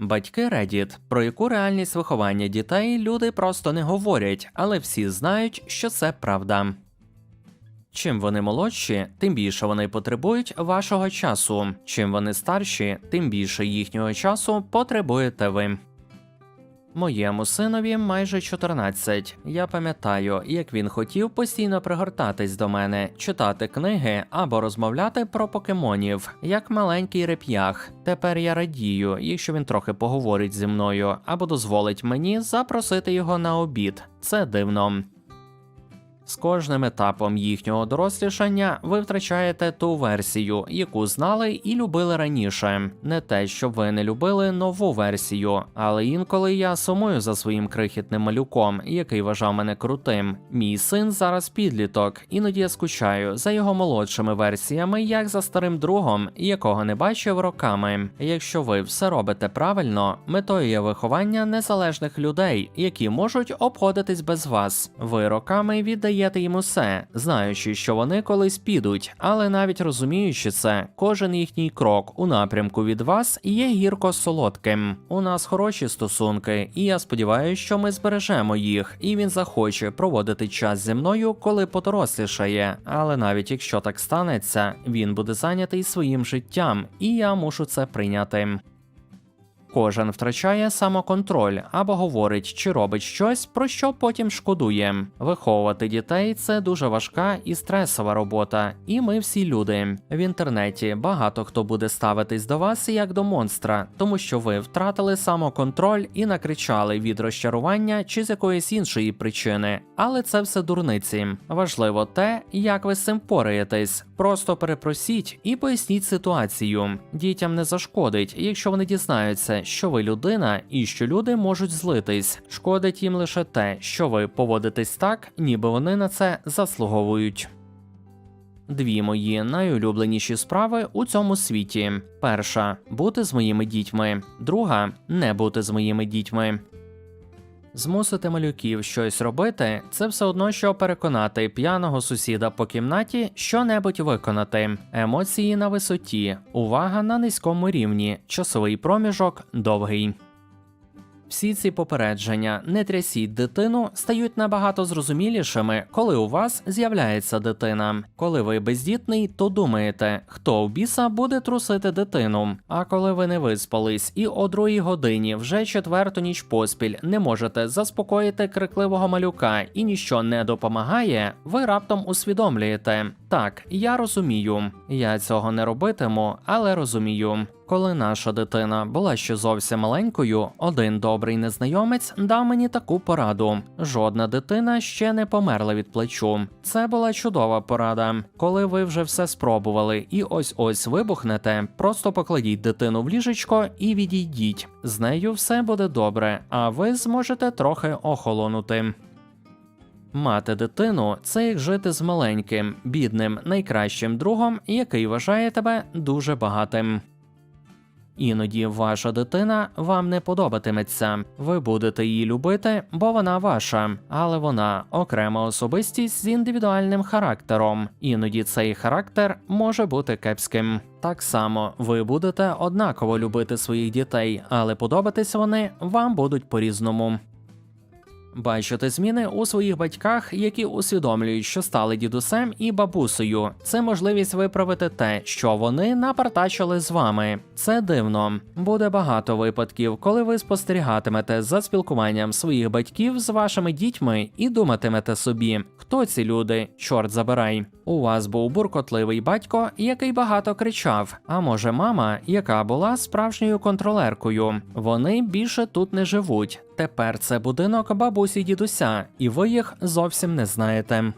Батьки Reddit, про яку реальність виховання дітей люди просто не говорять, але всі знають, що це правда. Чим вони молодші, тим більше вони потребують вашого часу. Чим вони старші, тим більше їхнього часу потребуєте ви. Моєму синові майже 14. Я пам'ятаю, як він хотів постійно пригортатись до мене, читати книги або розмовляти про покемонів, як маленький реп'ях. Тепер я радію, якщо він трохи поговорить зі мною або дозволить мені запросити його на обід. Це дивно. З кожним етапом їхнього дорослішання ви втрачаєте ту версію, яку знали і любили раніше. Не те, що ви не любили нову версію, але інколи я сумую за своїм крихітним малюком, який вважав мене крутим. Мій син зараз підліток, іноді я скучаю за його молодшими версіями, як за старим другом, якого не бачив роками. Якщо ви все робите правильно, метою є виховання незалежних людей, які можуть обходитись без вас. Ви роками віддаєте їм усе, знаючи, що вони колись підуть, але навіть розуміючи це, кожен їхній крок у напрямку від вас є гірко солодким. У нас хороші стосунки, і я сподіваюся, що ми збережемо їх, і він захоче проводити час зі мною, коли подорослішає. Але навіть якщо так станеться, він буде зайнятий своїм життям, і я мушу це прийняти. Кожен втрачає самоконтроль або говорить чи робить щось, про що потім шкодує. Виховувати дітей це дуже важка і стресова робота, і ми всі люди. В інтернеті багато хто буде ставитись до вас як до монстра, тому що ви втратили самоконтроль і накричали від розчарування чи з якоїсь іншої причини. Але це все дурниці. Важливо те, як ви з цим пораєтесь. Просто перепросіть і поясніть ситуацію. Дітям не зашкодить, якщо вони дізнаються, що ви людина і що люди можуть злитись. Шкодить їм лише те, що ви поводитесь так, ніби вони на це заслуговують. Дві мої найулюбленіші справи у цьому світі: перша бути з моїми дітьми, друга не бути з моїми дітьми. Змусити малюків щось робити це все одно, що переконати п'яного сусіда по кімнаті що-небудь виконати. Емоції на висоті, увага на низькому рівні, часовий проміжок довгий. Всі ці попередження не трясіть дитину стають набагато зрозумілішими, коли у вас з'являється дитина. Коли ви бездітний, то думаєте, хто у біса буде трусити дитину. А коли ви не виспались і о другій годині вже четверту ніч поспіль не можете заспокоїти крикливого малюка і ніщо не допомагає, ви раптом усвідомлюєте. Так, я розумію. Я цього не робитиму, але розумію. Коли наша дитина була ще зовсім маленькою, один добрий незнайомець дав мені таку пораду: жодна дитина ще не померла від плечу. Це була чудова порада. Коли ви вже все спробували і ось ось вибухнете, просто покладіть дитину в ліжечко і відійдіть. З нею все буде добре, а ви зможете трохи охолонути. Мати дитину це як жити з маленьким, бідним, найкращим другом, який вважає тебе дуже багатим. Іноді ваша дитина вам не подобатиметься. Ви будете її любити, бо вона ваша, але вона окрема особистість з індивідуальним характером. Іноді цей характер може бути кепським. Так само ви будете однаково любити своїх дітей, але подобатись вони вам будуть по-різному. Бачити зміни у своїх батьках, які усвідомлюють, що стали дідусем і бабусею. Це можливість виправити те, що вони напартачили з вами. Це дивно. Буде багато випадків, коли ви спостерігатимете за спілкуванням своїх батьків з вашими дітьми і думатимете собі, хто ці люди, чорт забирай. У вас був буркотливий батько, який багато кричав. А може, мама, яка була справжньою контролеркою. Вони більше тут не живуть. Тепер це будинок бабусі дідуся, і ви їх зовсім не знаєте.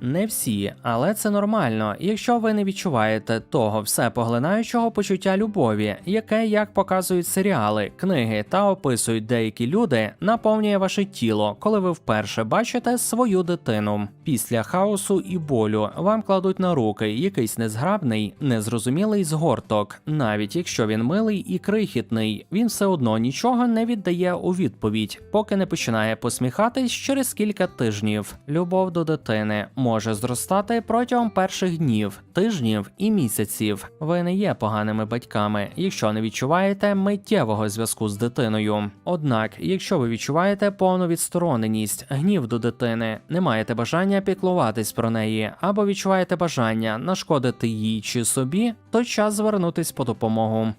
Не всі, але це нормально, якщо ви не відчуваєте того всепоглинаючого почуття любові, яке, як показують серіали, книги та описують деякі люди, наповнює ваше тіло, коли ви вперше бачите свою дитину. Після хаосу і болю вам кладуть на руки якийсь незграбний, незрозумілий згорток. Навіть якщо він милий і крихітний, він все одно нічого не віддає у відповідь, поки не починає посміхатись через кілька тижнів. Любов до дитини може зростати протягом перших днів, тижнів і місяців. Ви не є поганими батьками, якщо не відчуваєте миттєвого зв'язку з дитиною. Однак, якщо ви відчуваєте повну відстороненість, гнів до дитини, не маєте бажання піклуватись про неї, або відчуваєте бажання нашкодити їй чи собі, то час звернутись по допомогу.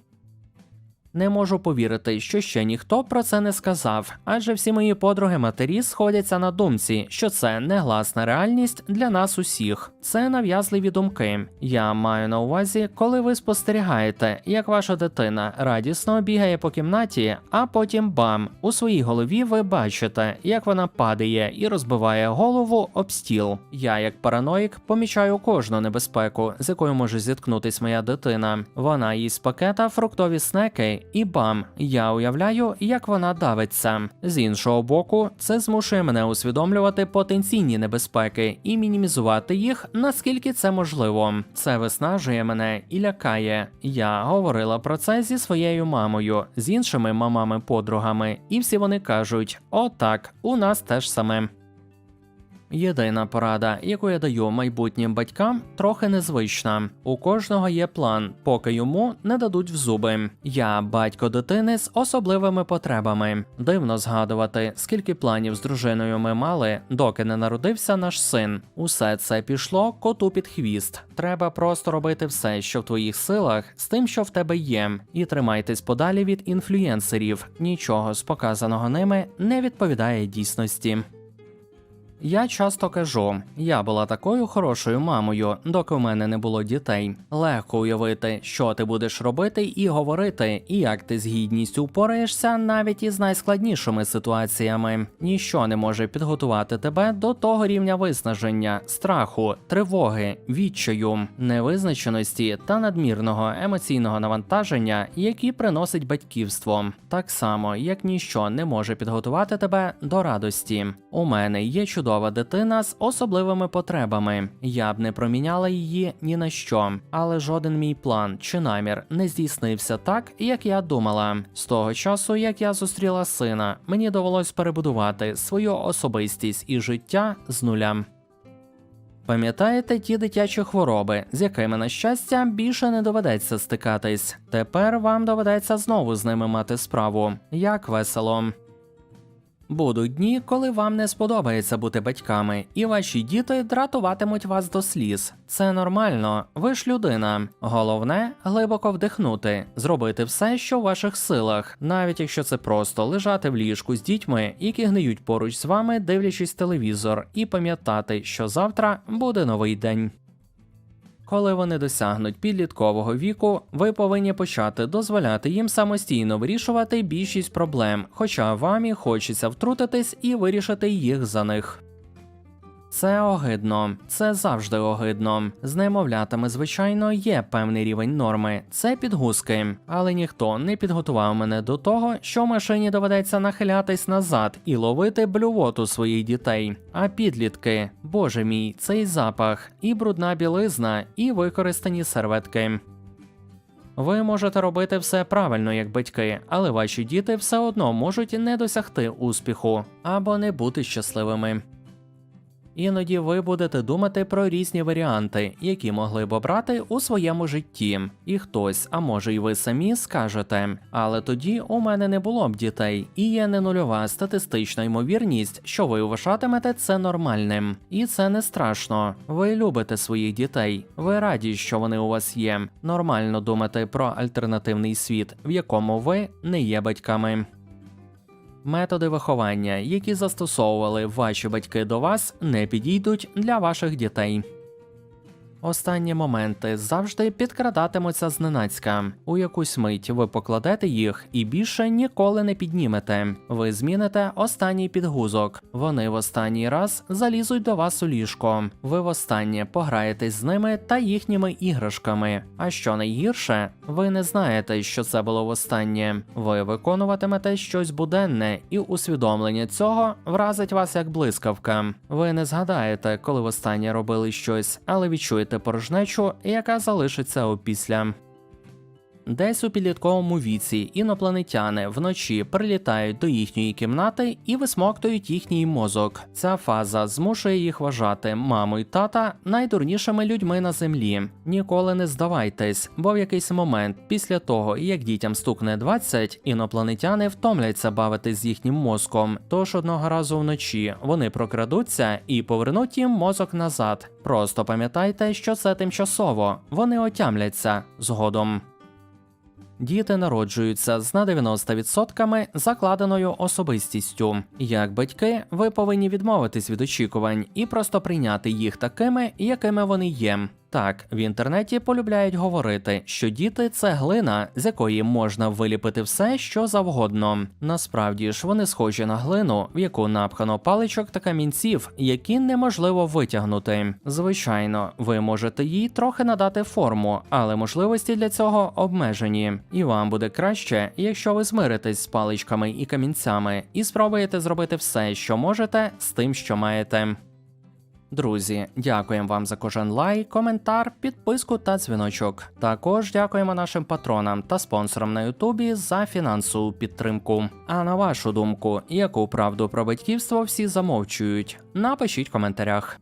Не можу повірити, що ще ніхто про це не сказав, адже всі мої подруги матері сходяться на думці, що це негласна реальність для нас усіх. Це нав'язливі думки. Я маю на увазі, коли ви спостерігаєте, як ваша дитина радісно бігає по кімнаті, а потім бам! У своїй голові ви бачите, як вона падає і розбиває голову об стіл. Я, як параноїк, помічаю кожну небезпеку, з якою може зіткнутись моя дитина. Вона їсть пакета фруктові снеки, і бам! Я уявляю, як вона давиться. З іншого боку, це змушує мене усвідомлювати потенційні небезпеки і мінімізувати їх наскільки це можливо. Це виснажує мене і лякає. Я говорила про це зі своєю мамою, з іншими мамами-подругами, і всі вони кажуть: о, так, у нас теж саме. Єдина порада, яку я даю майбутнім батькам, трохи незвична. У кожного є план, поки йому не дадуть в зуби. Я батько дитини з особливими потребами. Дивно згадувати, скільки планів з дружиною ми мали, доки не народився наш син. Усе це пішло коту під хвіст. Треба просто робити все, що в твоїх силах, з тим, що в тебе є, і тримайтесь подалі від інфлюєнсерів. Нічого з показаного ними не відповідає дійсності. Я часто кажу, я була такою хорошою мамою, доки в мене не було дітей. Легко уявити, що ти будеш робити і говорити, і як ти з гідністю впораєшся навіть із найскладнішими ситуаціями. Ніщо не може підготувати тебе до того рівня виснаження, страху, тривоги, відчаю, невизначеності та надмірного емоційного навантаження, які приносить батьківство, так само як ніщо не може підготувати тебе до радості. У мене є чудова дитина з особливими потребами. Я б не проміняла її ні на що, але жоден мій план чи намір не здійснився так, як я думала. З того часу, як я зустріла сина, мені довелось перебудувати свою особистість і життя з нуля. Пам'ятаєте ті дитячі хвороби, з якими, на щастя, більше не доведеться стикатись. Тепер вам доведеться знову з ними мати справу. Як весело. Будуть дні, коли вам не сподобається бути батьками, і ваші діти дратуватимуть вас до сліз. Це нормально, ви ж людина. Головне глибоко вдихнути, зробити все, що в ваших силах, навіть якщо це просто лежати в ліжку з дітьми, які гниють поруч з вами, дивлячись телевізор, і пам'ятати, що завтра буде новий день. Коли вони досягнуть підліткового віку, ви повинні почати дозволяти їм самостійно вирішувати більшість проблем, хоча вам і хочеться втрутитись і вирішити їх за них. Це огидно, це завжди огидно. З немовлятами, звичайно, є певний рівень норми, це підгузки, але ніхто не підготував мене до того, що машині доведеться нахилятись назад і ловити блювоту своїх дітей. А підлітки, боже мій, цей запах, і брудна білизна, і використані серветки. Ви можете робити все правильно як батьки, але ваші діти все одно можуть не досягти успіху або не бути щасливими. Іноді ви будете думати про різні варіанти, які могли б обрати у своєму житті. І хтось, а може й ви самі скажете. Але тоді у мене не було б дітей, і є не нульова статистична ймовірність, що ви вважатимете це нормальним. І це не страшно. Ви любите своїх дітей. Ви раді, що вони у вас є. Нормально думати про альтернативний світ, в якому ви не є батьками. Методи виховання, які застосовували ваші батьки до вас, не підійдуть для ваших дітей. Останні моменти завжди підкрадатимуться зненацька. У якусь мить ви покладете їх і більше ніколи не піднімете. Ви зміните останній підгузок. Вони в останній раз залізуть до вас у ліжко. Ви востаннє пограєтесь з ними та їхніми іграшками. А що найгірше, ви не знаєте, що це було востаннє. Ви виконуватимете щось буденне, і усвідомлення цього вразить вас як блискавка. Ви не згадаєте, коли востаннє робили щось, але відчуєте порожнечу, яка залишиться опісля. Десь у підлітковому віці інопланетяни вночі прилітають до їхньої кімнати і висмоктують їхній мозок. Ця фаза змушує їх вважати маму й тата найдурнішими людьми на землі. Ніколи не здавайтесь, бо в якийсь момент, після того як дітям стукне 20, інопланетяни втомляться бавитись з їхнім мозком. Тож одного разу вночі вони прокрадуться і повернуть їм мозок назад. Просто пам'ятайте, що це тимчасово. Вони отямляться згодом. Діти народжуються з на 90% закладеною особистістю. Як батьки, ви повинні відмовитись від очікувань і просто прийняти їх такими, якими вони є. Так, в інтернеті полюбляють говорити, що діти це глина, з якої можна виліпити все, що завгодно. Насправді ж вони схожі на глину, в яку напхано паличок та камінців, які неможливо витягнути. Звичайно, ви можете їй трохи надати форму, але можливості для цього обмежені. І вам буде краще, якщо ви змиритесь з паличками і камінцями і спробуєте зробити все, що можете, з тим, що маєте. Друзі, дякуємо вам за кожен лайк, коментар, підписку та дзвіночок. Також дякуємо нашим патронам та спонсорам на Ютубі за фінансову підтримку. А на вашу думку, яку правду про батьківство всі замовчують? Напишіть в коментарях.